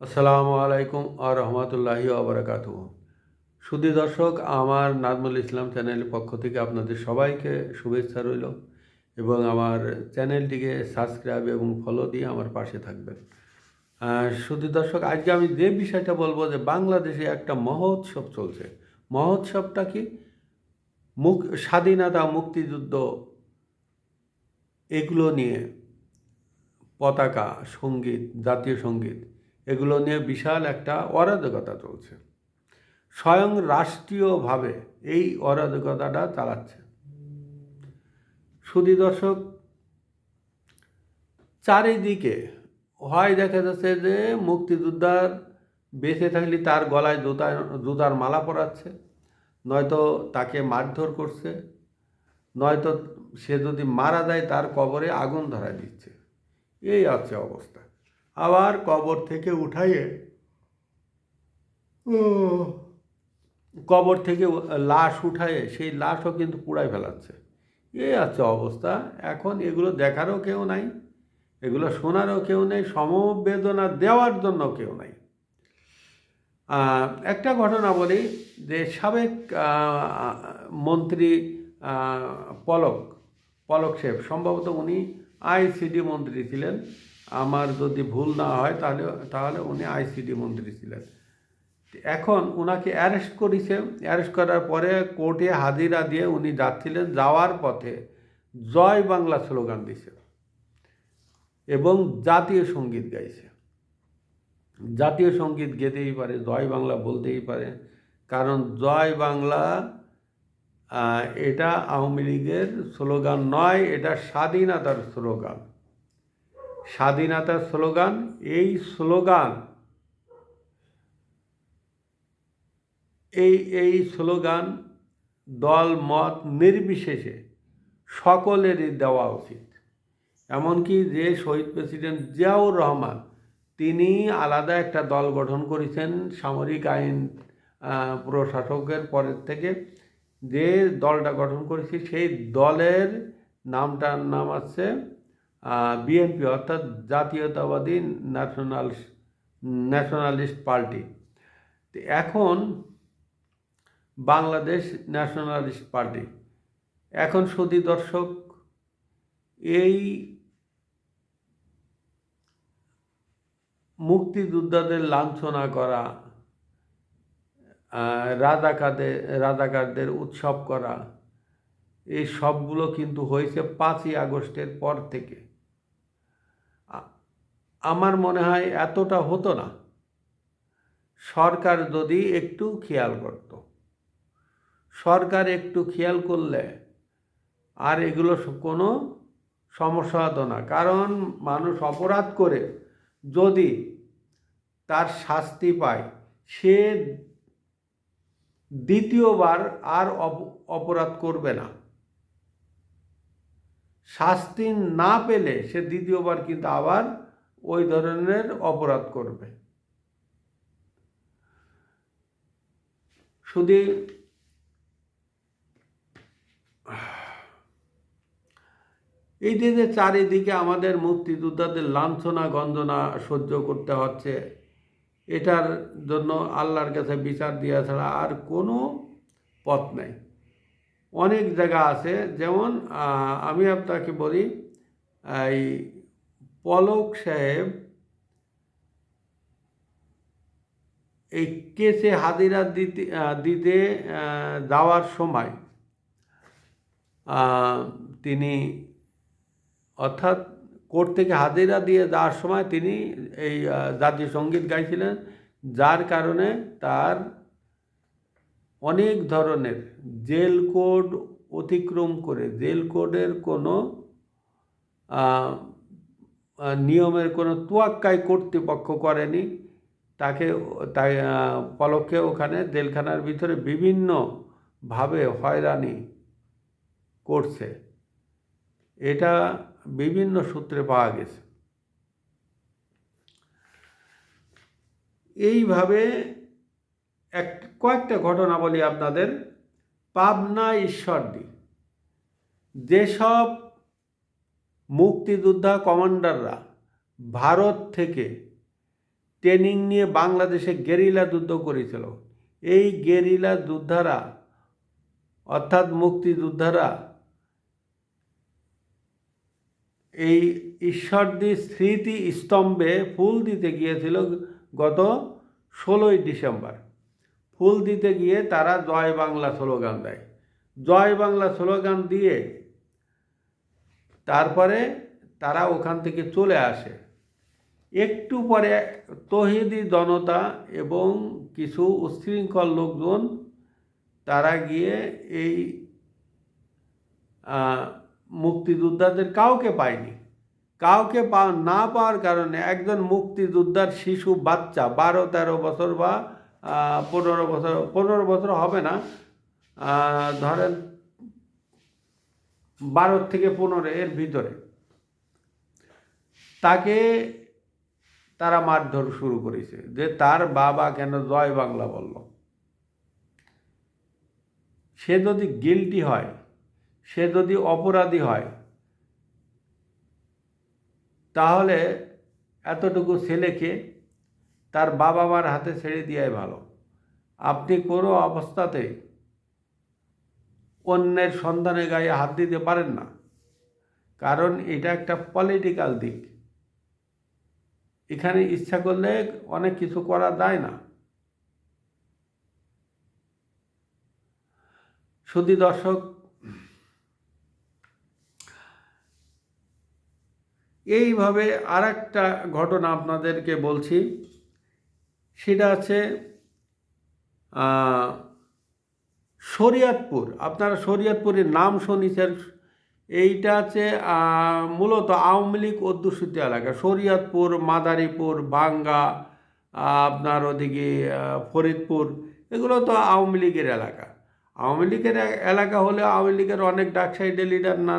আসসালামু আলাইকুম আ রহমতুল্লাহি আবরাকাত সুদী দর্শক, আমার নাজমুল ইসলাম চ্যানেলের পক্ষ থেকে আপনাদের সবাইকে শুভেচ্ছা রইল এবং আমার চ্যানেলটিকে সাবস্ক্রাইব এবং ফলো দিয়ে আমার পাশে থাকবেন। সুদী দর্শক, আজকে আমি যে বিষয়টা বলব যে বাংলাদেশে একটা মহোৎসব চলছে। মহোৎসবটা কি? মুক, স্বাধীনতা মুক্তিযুদ্ধ এগুলো নিয়ে পতাকা, সংগীত, জাতীয় সংগীত এগুলো নিয়ে বিশাল একটা অরাজকতা চলছে। স্বয়ং রাষ্ট্রীয়ভাবে এই অরাজকতাটা চালাচ্ছে। সুদী দর্শক, চারিদিকে হয় দেখা যাচ্ছে যে মুক্তিযোদ্ধার বেঁচে থাকলে তার গলায় জুতা জুতার মালা পরাচ্ছে, নয়তো তাকে মারধর করছে, নয়তো সে যদি মারা যায় তার কবরে আগুন ধরা দিচ্ছে। এই আছে অবস্থা। আবার কবর থেকে উঠাইয়ে কবর থেকে লাশ উঠায়ে সেই লাশও কিন্তু পুড়াই ফেলাচ্ছে। এই আছে অবস্থা। এখন এগুলো দেখারও কেউ নাই, এগুলো শোনারও কেউ নেই, সমবেদনা দেওয়ার জন্য কেউ নাই। একটা ঘটনা বলি যে সাবেক মন্ত্রী পলক পলক শেখ সম্ভবত উনি আইসিডি মন্ত্রী ছিলেন। আমার যদি ভুল না হয় তাহলে তাহলে উনি আইসিডি মন্ত্রী ছিলেন। এখন ওনাকে অ্যারেস্ট করেছে। অ্যারেস্ট করার পরে কোর্টে হাজিরা দিয়ে উনি যাচ্ছিলেন যাওয়ার পথে জয় বাংলা স্লোগান দিছে এবং জাতীয় সংগীত গাইছে। জাতীয় সংগীত গেতেই পারে, জয় বাংলা বলতেই পারে। কারণ জয় বাংলা এটা আওয়ামী লীগের স্লোগান নয়, এটা স্বাধীনতার স্লোগান। স্বাধীনতার স্লোগান, এই স্লোগান, এই এই স্লোগান দল, মত নির্বিশেষে সকলেরই দেওয়া উচিত। এমনকি যে শহীদ প্রেসিডেন্ট জিয়াউর রহমান, তিনি আলাদা একটা দল গঠন করেছেন সামরিক আইন প্রশাসকের পরের থেকে। যে দলটা গঠন করেছে, সেই দলের নামটার নাম আছে বিএনপি অর্থাৎ জাতীয়তাবাদী ন্যাশনাল ন্যাশনালিস্ট পার্টি এখন বাংলাদেশ ন্যাশনালিস্ট পার্টি এখন সদী দর্শক, এই মুক্তিযোদ্ধাদের লাঞ্ছনা করা রাজাকারদের রাজাকারদের উৎসব করা, এই সবগুলো কিন্তু হয়েছে পাঁচই আগস্টের পর থেকে। আমার মনে হয় এতটা হতো না। সরকার যদি একটু খেয়াল করত। সরকার একটু খেয়াল করলে আর এগুলো কোনো সমস্যা হতো না। কারণ মানুষ অপরাধ করে যদি তার শাস্তি পায়, সে দ্বিতীয়বার আর অপরাধ করবে না। শাস্তি না পেলে সে দ্বিতীয়বার কিন্তু আবার ওই ধরনের অপরাধ করবে। শুধু এই যে চারিদিকে আমাদের মুক্তিযোদ্ধাদের লাঞ্ছনা, গঞ্জনা সহ্য করতে হচ্ছে, এটার জন্য আল্লাহর কাছে বিচার দেওয়া ছাড়া আর কোনো পথ নাই। অনেক জায়গা আছে, যেমন আমি আপনাকে বলি, এই পলক সাহেব এই কেসে হাজিরা দিতে দিতে যাওয়ার সময় তিনি অর্থাৎ কোর্ট থেকে হাজিরা দিয়ে যাওয়ার সময় তিনি এই জাতীয় সংগীত গাইছিলেন, যার কারণে তার অনেক ধরনের জেল কোড অতিক্রম করে, জেল কোডের কোনো নিয়মের কোনো তোয়াক্কাই কর্তৃপক্ষ করেনি। তাকে, তাই পলককে ওখানে জেলখানার ভিতরে বিভিন্নভাবে হয়রানি করছে। এটা বিভিন্ন সূত্রে পাওয়া গেছে। এইভাবে এক, কয়েকটা ঘটনা বলি আপনাদের। পাবনা ঈশ্বরদী। যেসব মুক্তিযোদ্ধা কমান্ডাররা ভারত থেকে ট্রেনিং নিয়ে বাংলাদেশে গেরিলা যুদ্ধ করেছিল। এই গেরিলা যোদ্ধারা, অর্থাৎ মুক্তিযোদ্ধারা, এই ঈশ্বরদী স্মৃতি স্তম্ভে ফুল দিতে গিয়েছিল গত ষোলোই ডিসেম্বর। ফুল দিতে গিয়ে তারা জয় বাংলা স্লোগান দেয়। জয় বাংলা স্লোগান দিয়ে তারপরে তারা ওখান থেকে চলে আসে। একটু পরে তহিদি জনতা এবং কিছু উচ্ছৃঙ্খল লোকজন তারা গিয়ে এই মুক্তিযোদ্ধাদের কাউকে পায়নি। কাউকে পা, না পাওয়ার কারণে একজন মুক্তিযোদ্ধার শিশু বাচ্চা বারো, তেরো বছর বা পনেরো বছর পনেরো বছর হবে না। ধরেন বারো থেকে পনেরো এর ভিতরে। তাকে তারা মারধর শুরু করেছে, যে তার বাবা কেন জয় বাংলা বলল? সে যদি গিলটি হয়, সে যদি অপরাধী হয়, তাহলে এতটুকু ছেলেকে তার বাবা মার হাতে ছেড়ে দেওয়াই ভালো। আপনি কোনো অবস্থাতেই অন্যের সন্তানের গায়ে হাত দিতে পারেন না। কারণ এটা একটা পলিটিক্যাল দিক। এখানে ইচ্ছা করলে অনেক কিছু করা যায় না। শুধু দর্শক, এইভাবে আর একটা ঘটনা আপনাদেরকে বলছি। সেটা আছে শরিয়াতপুর, আপনারা শরিয়াতপুরের নাম শুনেছেন, এইটা আছে মূলত আওয়ামী লীগ অধ্যুষিত এলাকা, শরিয়াতপুর, মাদারীপুর, বাঙ্গা আপনার ওদিকে ফরিদপুর, এগুলো তো আওয়ামী লীগের এলাকা। আওয়ামী লীগের এলাকা হলে আওয়ামী লীগের অনেক ডাক সাইডে লিডার না,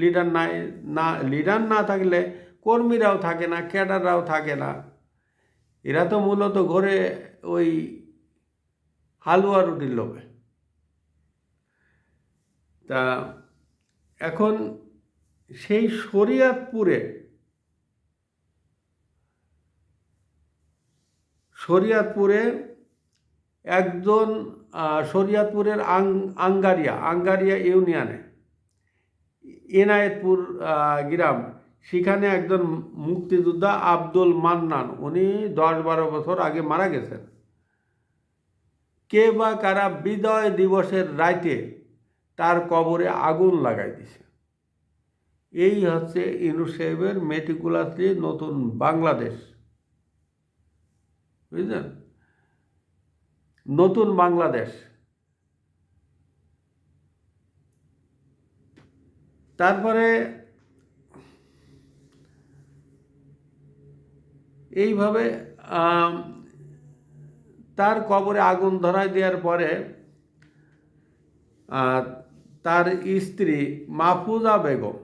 লিডার নাই, না, লিডার না থাকলে কর্মীরাও থাকে না, ক্যাডাররাও থাকে না। এরা তো মূলত ঘরে ওই হালুয়া রুটির লোকে তা এখন সেই শরিয়াতপুরে শরিয়াতপুরে একজন শরিয়াতপুরের আং, আঙ্গারিয়া আঙ্গারিয়া ইউনিয়নে, এনায়েতপুর গ্রাম, সেখানে একজন মুক্তিযোদ্ধা আব্দুল মান্নান, উনি দশ বারো বছর আগে মারা গেছেন। কে বা কারা বিজয় দিবসের রাইতে তার কবরে আগুন লাগাই দিছে। এই হচ্ছে ইনু সাহেবের মেটিকুলাসলি নতুন বাংলাদেশ। বুঝলেন? নতুন বাংলাদেশ। তারপরে এইভাবে তার কবরে আগুন ধরায় দেওয়ার পরে তার স্ত্রী মাহফুজা বেগম।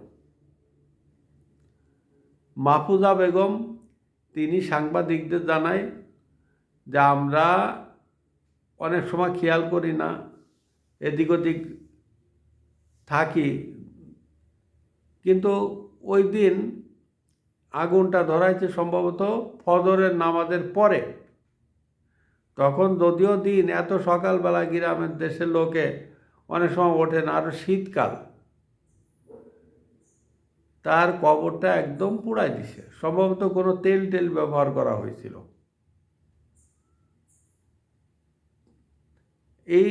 মাহফুজা বেগম তিনি সাংবাদিকদের জানায় যে আমরা অনেক সময় খেয়াল করি না, এদিক ওদিক থাকি। কিন্তু ওই দিন আগুনটা ধরাইছে সম্ভবত ফজরের নামাজের পরে। তখন যদিও দিন এত সকালবেলা গ্রামের দেশের লোকে অনেক সময় ওঠে না আরও শীতকাল। তার কবরটা একদম পুড়াই দিছে। সম্ভবত কোনো তেল টেল ব্যবহার করা হয়েছিল। এই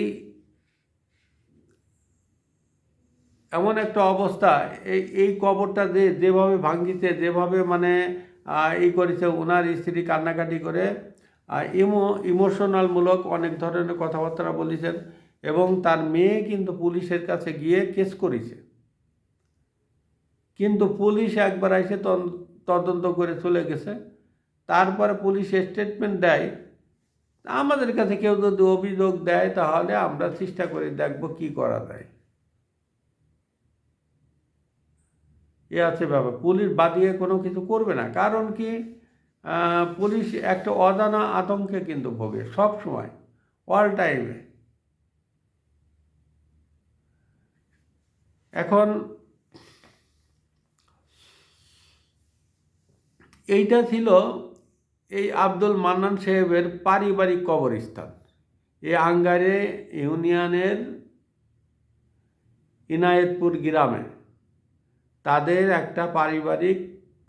এমন একটা অবস্থা এই এই কবরটা যে যেভাবে ভাঙ্গিছে যেভাবে মানে আহ, ই করেছে ওনার স্ত্রী কান্নাকাটি করে ইমো ইমোশনালমূলক অনেক ধরনের কথাবার্তা বলেছেন। এবং তার মেয়ে কিন্তু পুলিশের কাছে গিয়ে কেস করেছে। কিন্তু পুলিশ একবার এসে তদন্ত করে চলে গেছে। তারপরে পুলিশ স্টেটমেন্ট দেয়। আমাদের কাছে কেউ যদি অভিযোগ দেয় তাহলে আমরা চেষ্টা করে দেখব কি করা যায়। এ আছে ব্যাপার। পুলিশ বাদিয়ে কোনো কিছু করবে না। কারণ কি পুলিশ একটা অজানা আতঙ্কে কিন্তু ভোগে সব সময় অল টাইমে এখন এইটা ছিল এই আব্দুল মান্নান সাহেবের পারিবারিক কবরস্থান। এই আঙ্গারে ইউনিয়নের ইনায়েতপুর গ্রামে তাদের একটা পারিবারিক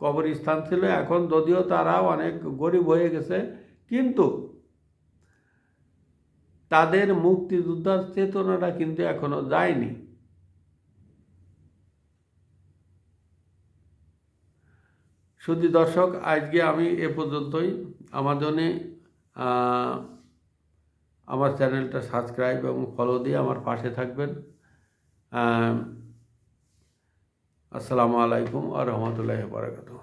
কবরস্থান ছিল। এখন যদিও তারা অনেক গরিব হয়ে গেছে, কিন্তু তাদের মুক্তিযোদ্ধার চেতনাটা কিন্তু এখনও যায়নি। শুধু দর্শক, আজকে আমি এ পর্যন্তই। আমাজনে আমার চ্যানেলটা সাবস্ক্রাইব এবং ফলো দিয়ে আমার পাশে থাকবেন। আসসালামু আলাইকুম আ রহমতুল্লাহ বারাকাতুহ।